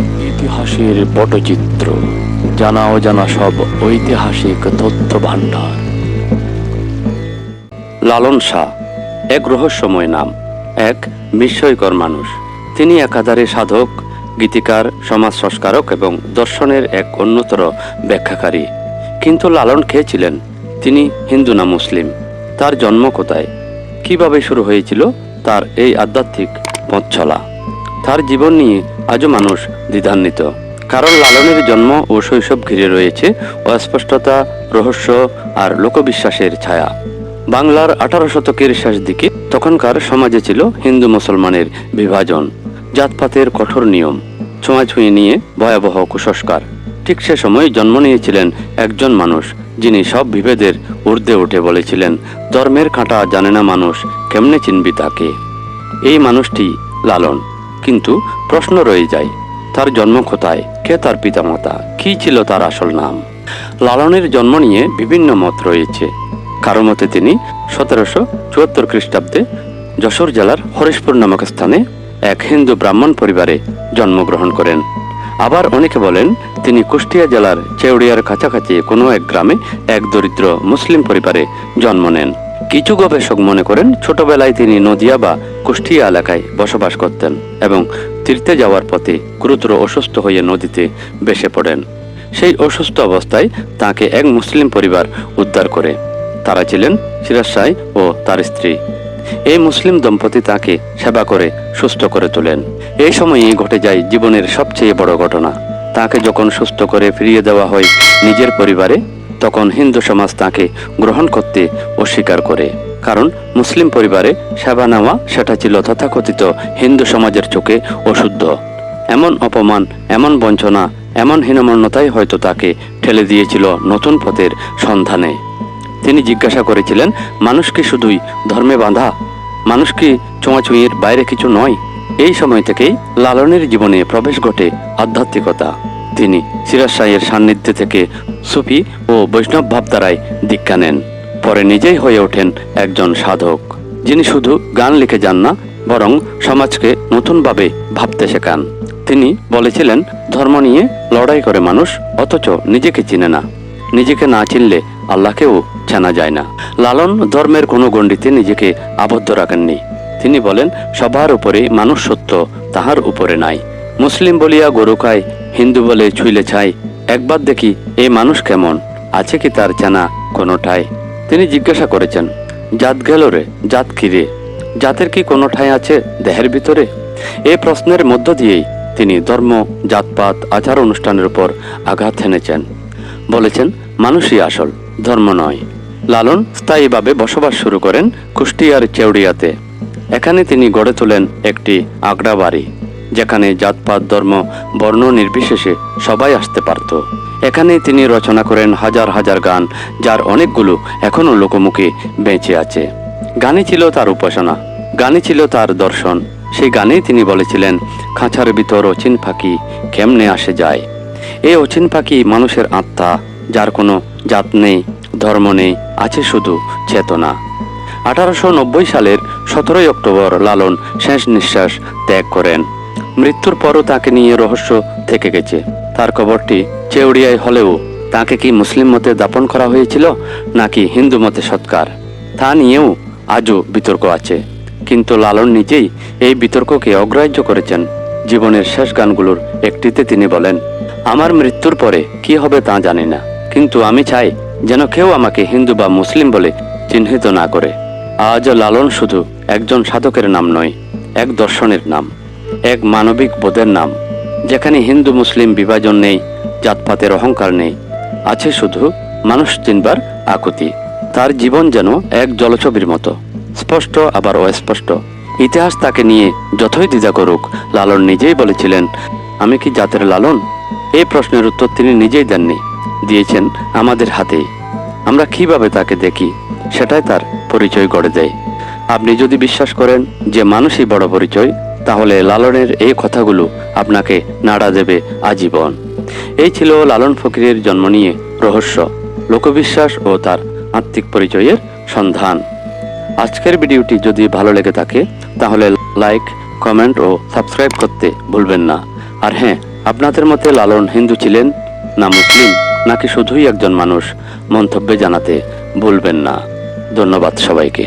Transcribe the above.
ইতিহাসের পটচিত্র। জানা অজানা সব ঐতিহাসিক তথ্য ভাণ্ডার লালন শাহ, এক রহস্যময় নাম, এক বিস্ময়কর মানুষ। তিনি একাধারে সাধক, গীতিকার, সমাজ সংস্কারক এবং দর্শনের এক অন্যতর ব্যাখ্যাকারী। কিন্তু লালন খেয়ে ছিলেন? তিনি হিন্দু না মুসলিম? তার জন্ম কোথায়? কীভাবে শুরু হয়েছিল তার এই আধ্যাত্মিক পথ চলা তার জীবন নিয়ে আজও মানুষ দ্বিধান্বিত। কারণ লালনের জন্ম ও শৈশব ঘিরে রয়েছে অস্পষ্টতা, রহস্য আর লোকবিশ্বাসের ছায়া। বাংলার আঠারো শতকের শেষ দিকে তখনকার সমাজে ছিল হিন্দু মুসলমানের বিভাজন, জাতপাতের কঠোর নিয়ম ছোঁয়াছুঁয়ি নিয়ে ভয়াবহ কুসংস্কার। ঠিক সে সময় জন্ম নিয়েছিলেন একজন মানুষ, যিনি সব বিভেদের ঊর্ধ্বে উঠে বলেছিলেন, ধর্মের কাঁটা জানে না মানুষ, কেমনে চিনবি তাকে? এই মানুষটি লালন। কিন্তু প্রশ্ন রয়ে যায়, তার জন্ম কোথায়? কে তার পিতামাতা? কি ছিল তার আসল নাম? লালনের জন্ম নিয়ে বিভিন্ন মত রয়েছে। কারও মতে তিনি সতেরোশো চুয়াত্তর খ্রিস্টাব্দে যশোর জেলার হরিশপুর নামক স্থানে এক হিন্দু ব্রাহ্মণ পরিবারে জন্মগ্রহণ করেন। আবার অনেকে বলেন, তিনি কুষ্টিয়া জেলার চেউড়িয়ার কাছাকাছি কোনো এক গ্রামে এক দরিদ্র মুসলিম পরিবারে জন্ম নেন। কিছু গবেষক মনে করেন ছোটবেলায় তিনি নদিয়া বা কুষ্টিয়া এলাকায় বসবাস করতেন এবং তীর্থে যাওয়ার পথে গুরুতর অসুস্থ হয়ে নদীতে বেসে পড়েন। সেই অসুস্থ অবস্থায় তাকে এক মুসলিম পরিবার উদ্ধার করে। তারা ছিলেন সিরাজ সাই ও তার স্ত্রী। এই মুসলিম দম্পতি তাকে সেবা করে, সুস্থ করে তোলেন। এই সময়েই ঘটে যায় জীবনের সবচেয়ে বড় ঘটনা। তাকে যখন সুস্থ করে ফিরিয়ে দেওয়া হয় নিজের পরিবারে তখন হিন্দু সমাজ তাকে গ্রহণ করতে অস্বীকার করে। কারণ মুসলিম পরিবারে সেবা নেওয়া সেটা ছিল তথাকথিত হিন্দু সমাজের চোখে অশুদ্ধ। এমন অপমান, এমন বঞ্চনা, এমন হীনমন্যতাই হয়তো তাকে ঠেলে দিয়েছিল নতুন পথের সন্ধানে। তিনি জিজ্ঞাসা করেছিলেন, মানুষ কি শুধুই ধর্মে বাঁধা? মানুষ কি ছোঁয়াছুঁয়ের বাইরে কিছু নয়? এই সময় থেকেই লালনের জীবনে প্রবেশ ঘটে আধ্যাত্মিকতা। তিনি সিরাজ শাহের সান্নিধ্যে থেকে সুফি ও বৈষ্ণব ভাবধারায় দীক্ষা নেন। পরে নিজেই হয়ে ওঠেন একজন সাধক। যিনি শুধু গান লিখে যান না, বরং সমাজকে নতুনভাবে ভাবতে শেখান। তিনি বলেছিলেন, ধর্ম নিয়ে লড়াই করে মানুষ অথচ নিজেকে চিনে না। নিজেকে না চিনলে আল্লাহকেও জানা যায় না। লালন ধর্মের কোনো গণ্ডিতে নিজেকে আবদ্ধ রাখেননি। তিনি বলেন, সবার উপরে মানুষ সত্য তাহার উপরে নাই। মুসলিম বলিয়া গরু খায় হিন্দু বলে ছুইলে ছাই। একবার দেখি এ মানুষ কেমন, আছে কি তার জানা কোনোটায় তিনি জিজ্ঞাসা করেছেন, জাত গেল রে, জাত কিরে জাতের কি কোনো ঠাঁই আছে দেহের ভিতরে? এ প্রশ্নের মধ্য দিয়েই তিনি ধর্ম, জাতপাত, আচার অনুষ্ঠানের উপর আঘাত হেনেছেন। বলেছেন, মানুষই আসল, ধর্ম নয়। লালন স্থায়ীভাবে বসবাস শুরু করেন কুষ্টিয়ার চেউড়িয়াতে। এখানে তিনি গড়ে তোলেন একটি আগড়া বাড়ি যেখানে জাতপাত, ধর্ম, বর্ণ নির্বিশেষে সবাই আসতে পারত। এখানে তিনি রচনা করেন হাজার হাজার গান, যার অনেকগুলো এখনও লোকমুখে বেঁচে আছে। গানে ছিল তার উপাসনা গানে ছিল তার দর্শন। সেই গানেই তিনি বলেছিলেন, খাঁচার ভিতর অচিন পাখি কেমনে আসে যায়? এই অচিন পাখি মানুষের আত্মা, যার কোনো জাত নেই, ধর্ম নেই, আছে শুধু চেতনা। আঠারোশো নব্বই সালের সতেরোই অক্টোবর লালন শেষ নিঃশ্বাস ত্যাগ করেন। মৃত্যুর পরও তাকে নিয়ে রহস্য থেকে গেছে। তার কবরটি চেউড়িয়ায় হলেও তাকে কি মুসলিম মতে দাপন করা হয়েছিল, নাকি হিন্দু মতে সৎকার? তা নিয়েও আজও বিতর্ক আছে। কিন্তু লালন নিজেই এই বিতর্ককে অগ্রাহ্য করেছেন। জীবনের শেষ গানগুলোর একটিতে তিনি বলেন, আমার মৃত্যুর পরে কি হবে তা জানি না। কিন্তু আমি চাই যেন কেউ আমাকে হিন্দু বা মুসলিম বলে চিহ্নিত না করে। আজ লালন শুধু একজন সাধকের নাম নয়, এক দর্শনের নাম। এক মানবিক বোধের নাম, যেখানে হিন্দু মুসলিম বিভাজন নেই, জাতপাতের অহংকার নেই। আছে শুধু মানুষ চিনবার আকুতি। তার জীবন যেন এক জলছবির মতো। স্পষ্ট আবার অস্পষ্ট। ইতিহাস তাকে নিয়ে যতই দ্বিধা করুক, লালন নিজেই বলেছিলেন, আমি কি জাতের লালন? এই প্রশ্নের উত্তর তিনি নিজেই দেননি। দিয়েছেন আমাদের হাতেই আমরা কীভাবে তাকে দেখি, সেটাই তার পরিচয় গড়ে দেয়। আপনি যদি বিশ্বাস করেন যে মানুষই বড় পরিচয় তাহলে লালনের এই কথাগুলো আপনাকে নাড়া দেবে আজীবন। এই ছিল লালন ফকিরের জন্ম নিয়ে রহস্য, লোকবিশ্বাস ও তার আত্মিক পরিচয়ের সন্ধান। আজকের ভিডিওটি যদি ভালো লেগে থাকে, তাহলে লাইক, কমেন্ট ও সাবস্ক্রাইব করতে ভুলবেন না। আর হ্যাঁ আপনাদের মতে লালন হিন্দু ছিলেন না মুসলিম, নাকি শুধুই একজন মানুষ, মন্তব্যে জানাতে ভুলবেন না। ধন্যবাদ সবাইকে।